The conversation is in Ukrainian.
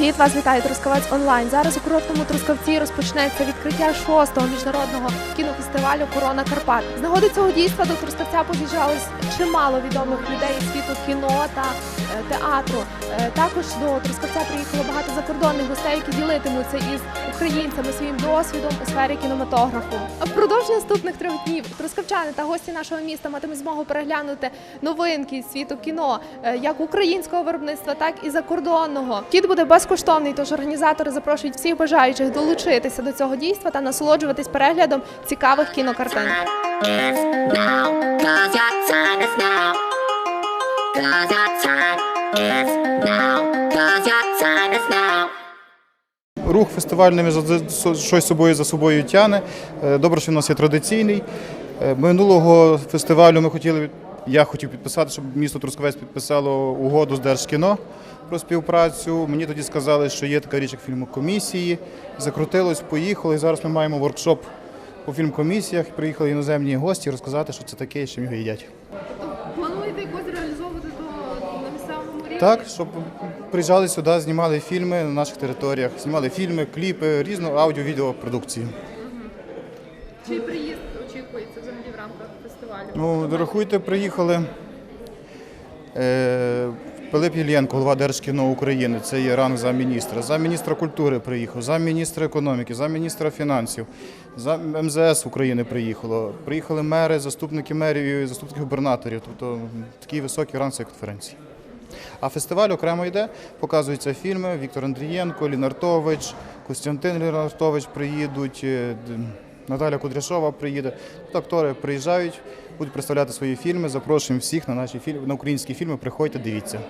Вас вітає Трускавець онлайн. Зараз у короткому Трускавці розпочнеться відкриття шостого міжнародного кінофестивалю Корона Карпат. З нагоди цього дійства до Трускавця поз'їжджалось чимало відомих людей світу кіно та е, театру. Е, Також до Трускавця приїхало багато закордонних гостей, які ділитимуться із українцями своїм досвідом у сфері кінематографу. Впродовж наступних трьох днів трускавчани та гості нашого міста матимуть змогу переглянути новинки світу кіно, е, як українського виробництва, так і закордонного. Вхід буде безкоштовний, тож організатори запрошують всіх бажаючих долучитися до цього дійства та насолоджуватись переглядом цікавих кінокартин. Рух за- щось собою за собою тяне. Е, Добре, що в нас є традиційний. Е, Минулого фестивалю ми хотіли, я хотів підписати, щоб місто Трускавець підписало угоду з Держкіно про співпрацю. Мені тоді сказали, що є така річ, як фільмокомісії. Закрутилось, поїхали. І зараз ми маємо воркшоп по фільмкомісіях. Приїхали іноземні гості розказати, що це таке і чим його їдять. Плануєте якось реалізовувати то на місцевому рівні? Так, щоб приїжджали сюди, знімали фільми на наших територіях, знімали фільми, кліпи, різну аудіо-відео Чий приїзд очікується взагалі в рамках фестивалю? Ну, рахуйте, приїхали. Е, Пилип Єлєнко, голова Держкіно України, це є ранг замміністра. Замміністра культури приїхав, замміністра економіки, замміністра фінансів, зам МЗС України приїхало. Приїхали мери, заступники мерів і заступники губернаторів. Тобто такий високий ранг цієї конференції. А фестиваль окремо йде, показуються фільми. Віктор Андрієнко, Лінартович, Костянтин Лінартович приїдуть, е, Наталя Кудряшова приїде. Актори приїжджають, будуть представляти свої фільми. Запрошуємо всіх на наші фільми, на українські фільми. Приходьте, дивіться.